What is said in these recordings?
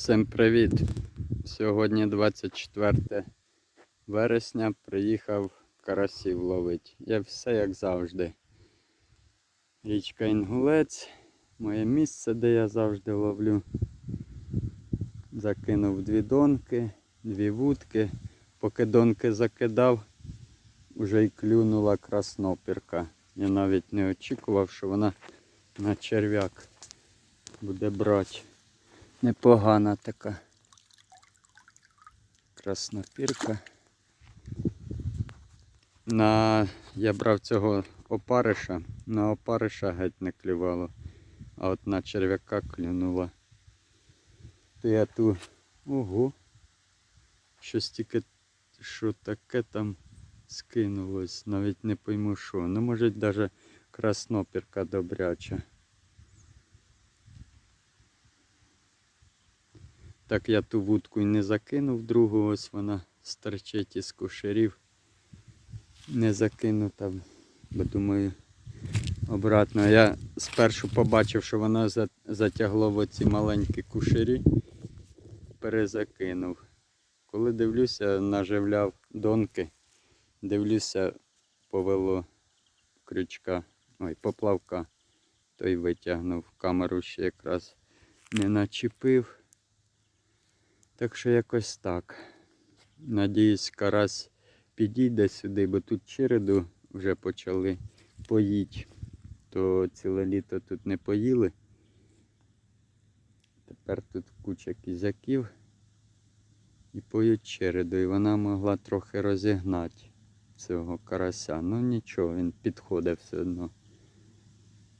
Всім привіт! Сьогодні 24 вересня приїхав карасів ловити. Я все як завжди. Річка Інгулець, моє місце, де я завжди ловлю. Закинув дві донки, дві вудки. Поки донки закидав, вже й клюнула краснопірка. Я навіть не очікував, що вона на черв'як буде брати. Непогана така краснопірка. На... Я брав цього опариша, на опариша геть не клювало, а от на черв'яка клюнула. То я ту. Ого. Щось тільки що таке там скинулось, навіть не пойму що. Ну, може навіть краснопірка добряча. Так я ту вудку і не закинув другу, ось вона стерчить із кушерів. Не закинута, бо думаю, обратно. Я спершу побачив, що вона за- затягло в оці маленькі кушері, перезакинув. Коли дивлюся, наживляв донки, дивлюся, повело крючка, ой, поплавка, той витягнув камеру ще якраз не начепив. Так що якось так. Надіюсь, карась підійде сюди, бо тут череду вже почали поїть. То ціле літо тут не поїли. Тепер тут куча кізяків і поють череду. І вона могла трохи розігнати цього карася. Ну нічого, він підходить все одно.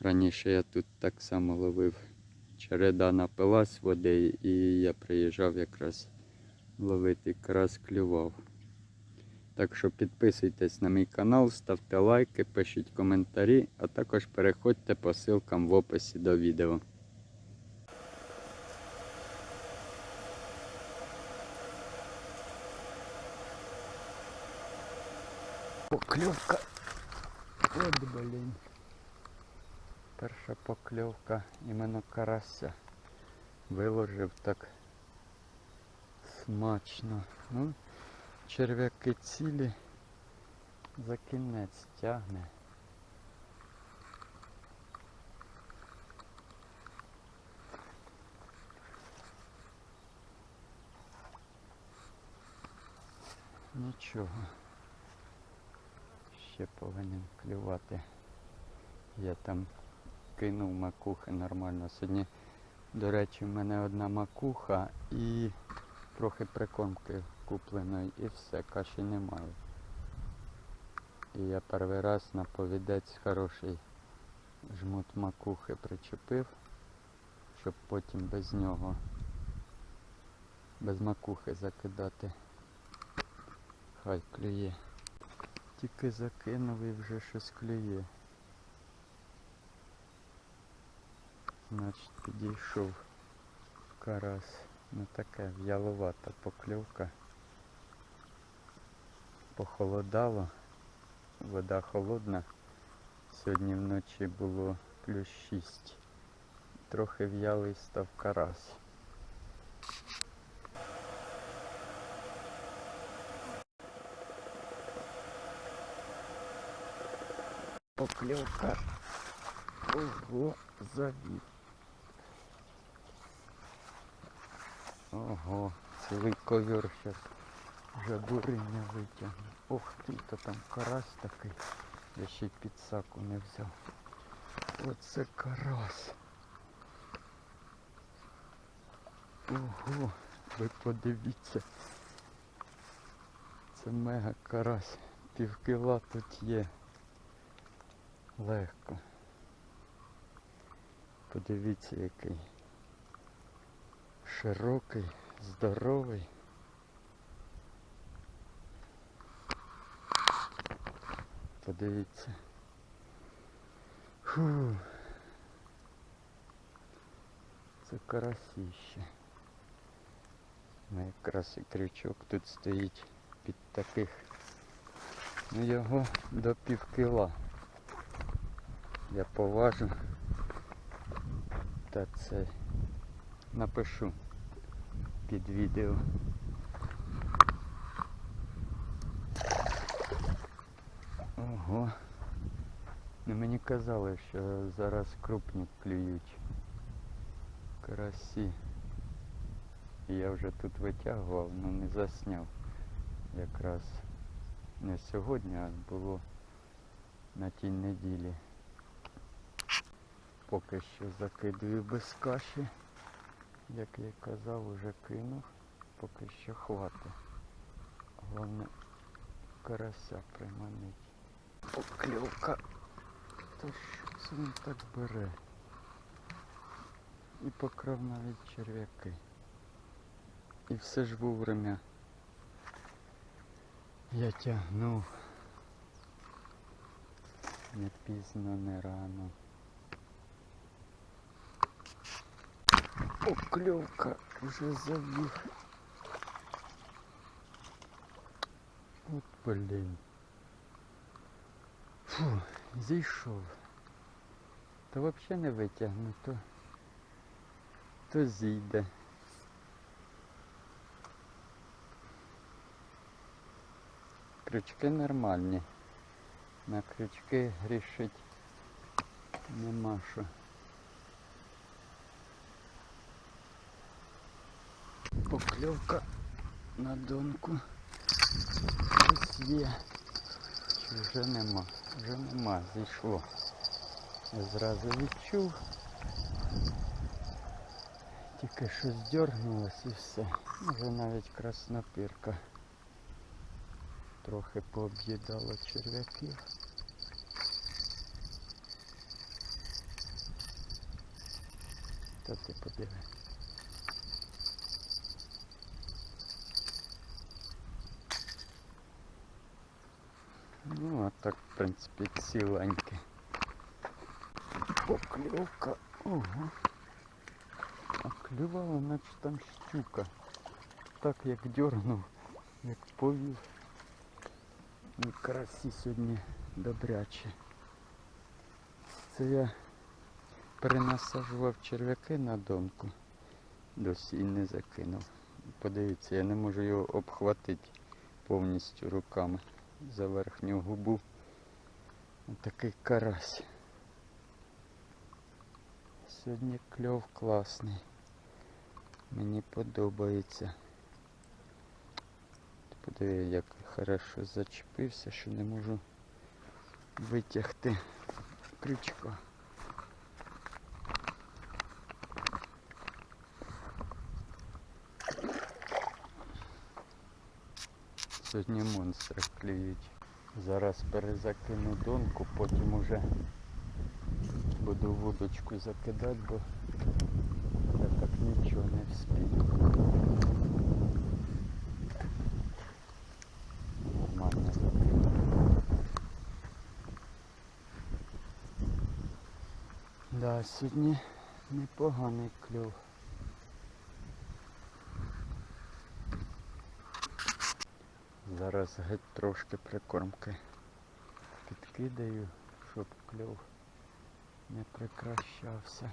Раніше я тут так само ловив череда напилась води, і я приїжджав якраз ловити карась клював. Так що підписуйтесь на мій канал, ставте лайки, пишіть коментарі, а також переходьте по ссылкам в описі до відео. Покльовка. От блін. Перша покльовка іменно карася. Виложив так смачно. Ну, черв'яки цілі за кінець тягне. Нічого. Ще повинен клювати. Я там кинув макухи нормально. Сьогодні, до речі, в мене одна макуха і трохи прикормки купленої і все, каші немає. І я перший раз на повідець хороший жмут макухи причепив, щоб потім без нього, без макухи закидати. Хай клює. Тільки закинув і вже щось клює. Значить підійшов карась. Ну таке в'яловата покльовка. Похолодало, вода холодна. Сьогодні вночі було плюс 6. Трохи в'ялий став карась. Покльовка. Ого, завів. Ого, цілий ковер зараз вже буриння витягне. Ох ти, то там карась такий. Я ще й підсаку не взяв. Оце карась. Ого, ви подивіться. Це мега карась. Пів кіла тут є. Легко. Подивіться який. Широкий, здоровий. Подивіться. Фу. Це карасіще. Ну якраз і крючок тут стоїть під таких. Ну його до пів кіла. Я поважу. Та це напишу. Під відео. Ого. Ну мені казали, що зараз крупні клюють. Карасі. Я вже тут витягував, але не засняв. Якраз не сьогодні, а було на тій неділі. Поки що закидую без каші. Як я казав, уже кинув. Поки що хватить. Головне карася приманить. Покльовка. Та що це він так бере? І покрав навіть черв'яки. І все ж вовремя я тягнув. Не пізно, не рано. Покльовка вже забіг. От блін. Фу, зійшов. Та взагалі не витягну, то, то зійде. Крючки нормальні. На крючки грішить нема що. Покльовка на донку. Ось є. Вже нема? Вже нема, зійшло. Зразу відчув. Тільки що здергнулось і все. Вже навіть краснопірка. Трохи пооб'їдало черв'яків. Та ти подиви. Ну, а так, в принципі, ціленьке. Покльовка. Ого. А клювала, наче там щука. Так як дьорнув, як повів. І красі сьогодні добряче. Це я перенасаджував черв'яки на донку. Досі і не закинув. Подивіться, я не можу його обхватити повністю руками за верхню губу. Такий карась. Сьогодні кльов класний. Мені подобається. Подиви, як хорошо зачепився, що не можу витягти крючка. Сьогодні монстри клюють. Зараз перезакину донку, потім уже буду вудочку закидати, бо я так нічого не вспію. Нормально закину. Да, сьогодні непоганий кльов. Зараз геть трошки прикормки підкидаю, щоб кльов не прикращався.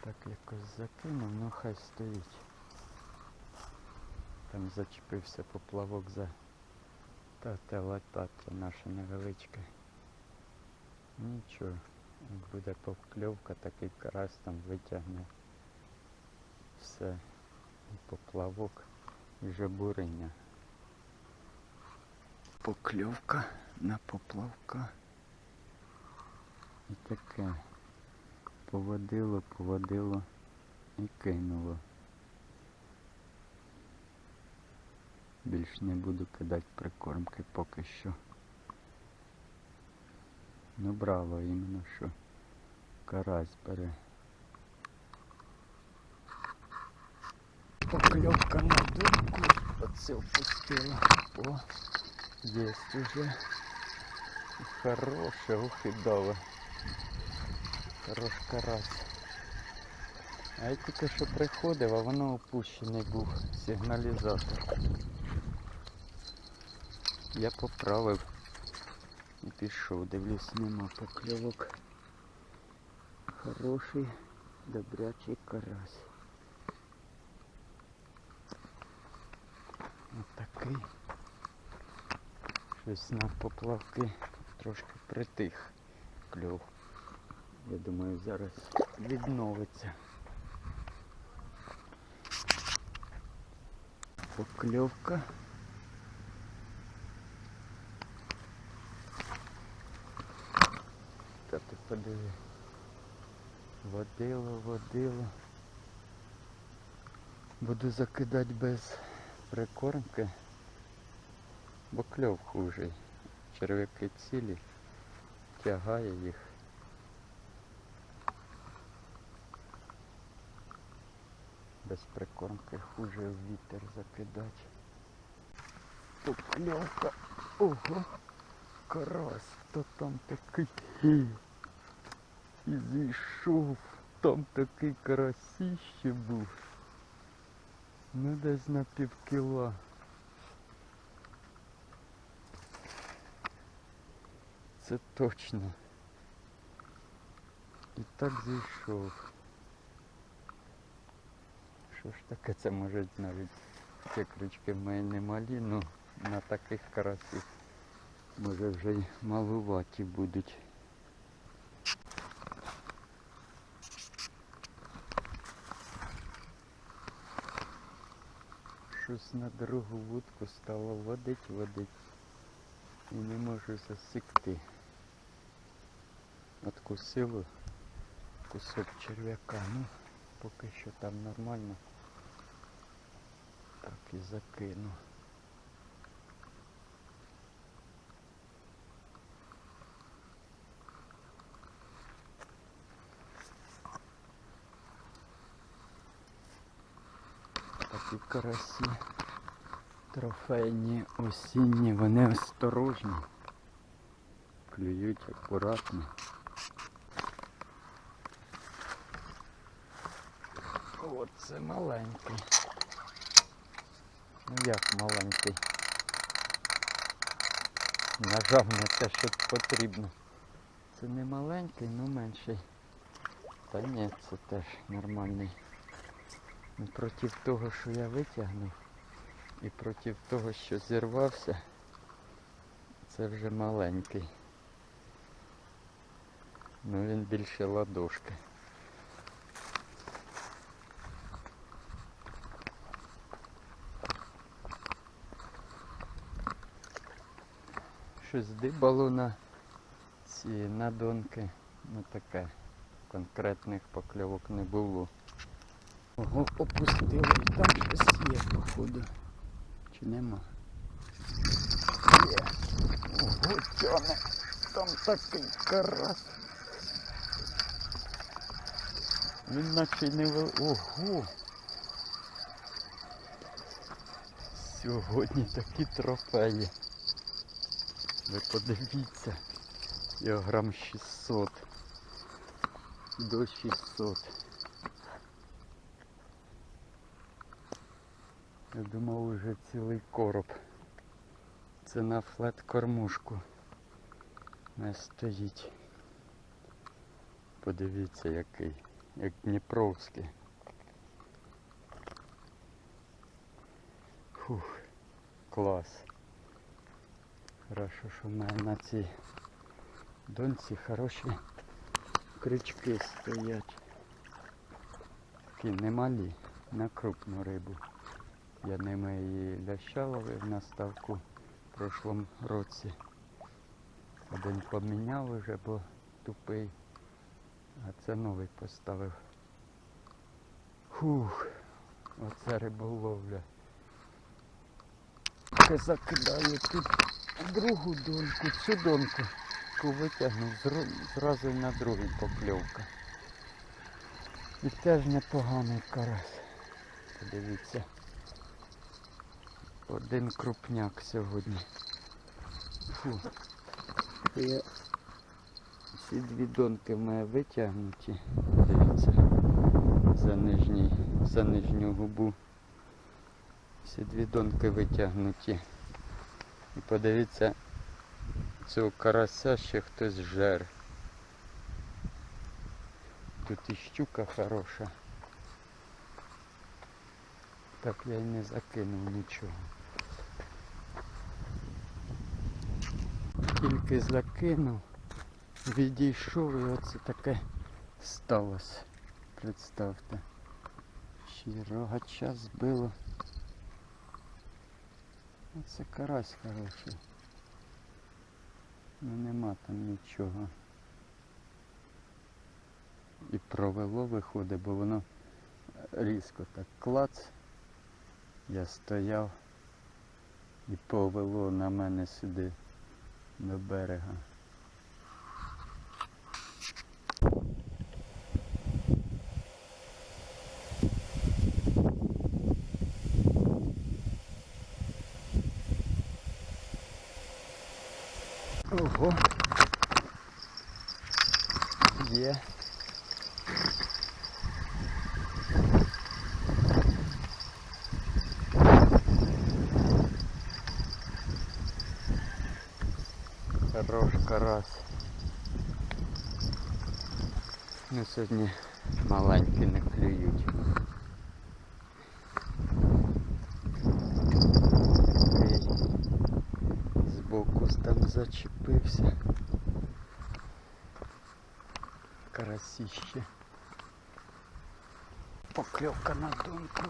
Так якось закинув, ну хай стоїть. Там зачепився поплавок за та те латаття наше невеличке. Нічого. Буде покльовка, такий карась там витягне все. І поплавок, і жабурення. Покльовка на поплавка. І таке. Поводило, поводило і кинуло. Більш не буду кидати прикормки поки що. Ну браво, іменно що карась бере. Покльовка на дурку. Оце впустила. О, єсть уже. Хороше, ух і дало. Хорош карась. А я тільки що приходив, а воно опущений був сигналізатор. Я поправив. Пішов, дивлюсь, нема покльовок. Хороший, добрячий карась. Отакий. Щось на поплавки трошки притих кльов. Я думаю, зараз відновиться. Покльовка. Подиви. Водило, водило. Буду закидати без прикормки, бо кльов хужий. Черв'яки цілі, тягає їх. Без прикормки хуже в вітер закидати. Покльовка. Ого! Карась, то там такий. І зійшов. Там такий карасіще був. Ну десь на півкіла. Це точно. І так зійшов. Що ж таке, це може навіть ці крючки в мене немалі, ну на таких карасів може вже й малуваті будуть. Щось на другу вудку стало водить, водить. І не можу засікти. Откусило кусок черв'яка. Ну, поки що там нормально. Так і закину. Такі карасі трофейні, осінні, вони осторожні. Клюють акуратно. Оце маленький. Ну як маленький? Нажав на те, що потрібно. Це не маленький, але менший. Та ні, це теж нормальний. Проти того, що я витягнув, і проти того, що зірвався, це вже маленький. Ну він більше ладошки. Щось дибало на ці надонки. Ну таке. Конкретних покльовок не було. Ого, опустили, і там щось є, походу. Чи нема? Є. Ого, тяне. Там такий карась. Він наче не вел... Ого! Сьогодні такі трофеї. Ви подивіться. Його грам 600. До 600. Я думав уже цілий короб. Це на флет кормушку не стоїть. Подивіться який, як Дніпровський. Фух, клас. Хорошо, що в мене на цій донці хороші крючки стоять. Такі немалі на крупну рибу. Я ними її ляща ловив на ставку в прошлому році. Один поміняв уже, бо тупий. А це новий поставив. Фух, оце риболовля. Закидаю тут другу донку, цю донку, витягнув зразу на другий покльовка. І теж непоганий карась. Подивіться. Один крупняк сьогодні. Фу. Я... Ці дві донки в мене витягнуті. Дивіться. За нижній, за нижню губу. Всі дві донки витягнуті. І подивіться, цього карася ще хтось жер. Тут і щука хороша. Так я й не закинув нічого. Тільки закинув, відійшов і оце таке сталося. Представте. Ще рогача збило. Оце карась хороший. Ну нема там нічого. І провело виходить, бо воно різко так клац. Я стояв і повело на мене сюди до берега. Ого. Є. Хорош карась. Ну сьогодні маленькі не клюють. Там зачепився. Карасіще. Покльовка на донку.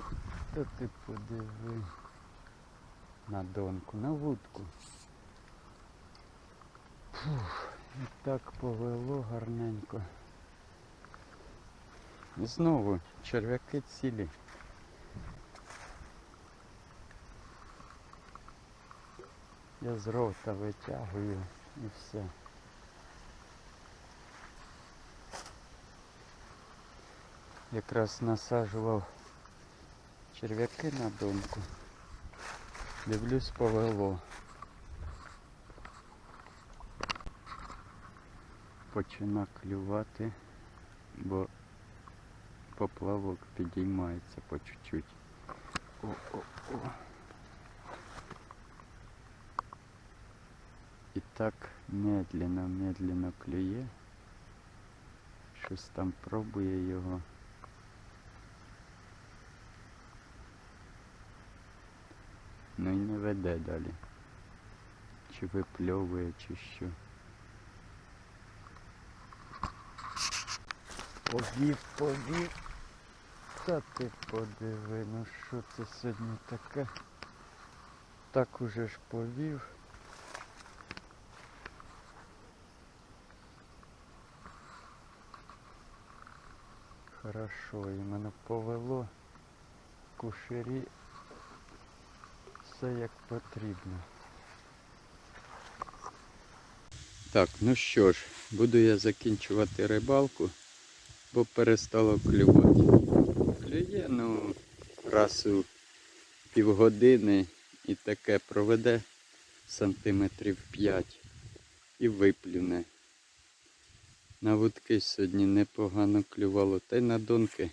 Та ти подиви. На донку, на вудку. Фух, і так повело гарненько. І знову черв'яки цілі. Я з рота витягую і все. Якраз насаджував черв'яки на домку. Дивлюсь повело. Почина клювати, бо поплавок підіймається по чуть-чуть. О-о-о. І так медленно, медленно клює. Щось там пробує його. Ну і не веде далі. Чи випльовує, чи що. Повів, повів. Та ти подиви, ну що це сьогодні таке? Так уже ж повів. Хорошо, і мене повело кушері все як потрібно. Так, ну що ж, буду я закінчувати рибалку, бо перестало клювати. Клює, ну, раз у півгодини і таке проведе сантиметрів 5 і виплюне. На вудки сьогодні непогано клювало, та й на донки.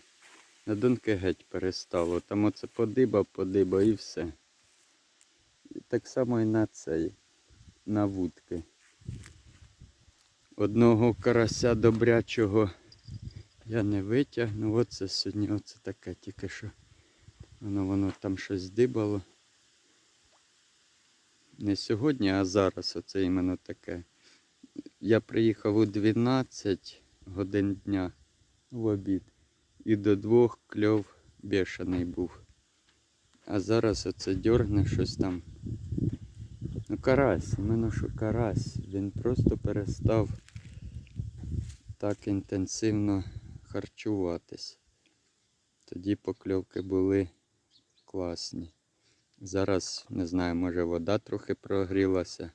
На донки геть перестало. Там оце подибав, подибав і все. І так само і на цей, на вудки. Одного карася добрячого я не витягнув. Оце сьогодні оце таке тільки що. Воно воно там щось дибало. Не сьогодні, а зараз оце іменно таке. Я приїхав у 12 годин дня в обід. І до двох кльов бешений був. А зараз оце дьоргне щось там. Ну карась, іменно що карась. Він просто перестав так інтенсивно харчуватись. Тоді покльовки були класні. Зараз, не знаю, може вода трохи прогрілася.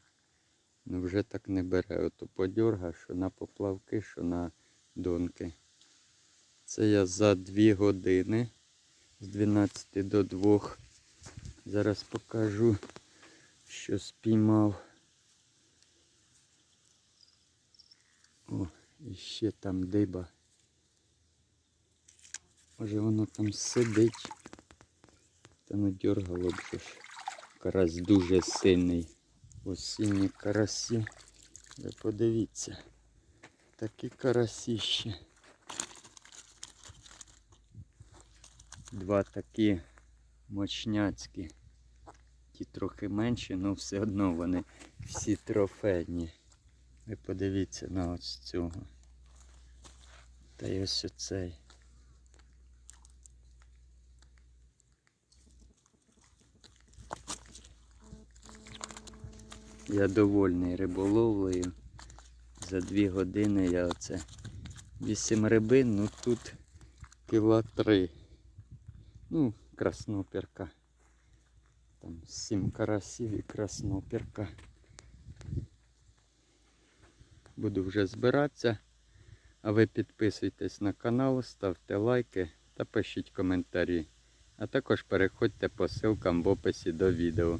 Ну вже так не бере. Ото подьорга, що на поплавки, що на донки. Це я за 2 години з 12 до 2. Зараз покажу, що спіймав. О, і ще там диба. Може воно там сидить. Та ну дергало б же ж. Карась дуже сильний. Осінні карасі. Ви подивіться. Такі карасіщі. Два такі мощняцькі. Ті трохи менші, але все одно вони всі трофейні. Ви подивіться на ось цього. Та й ось оцей. Я довольний риболовлею. За дві години я оце вісім рибин, ну тут кіла три. Ну, краснопірка. Там сім карасів і краснопірка. Буду вже збиратися. А ви підписуйтесь на канал, ставте лайки та пишіть коментарі. А також переходьте по ссылкам в описі до відео.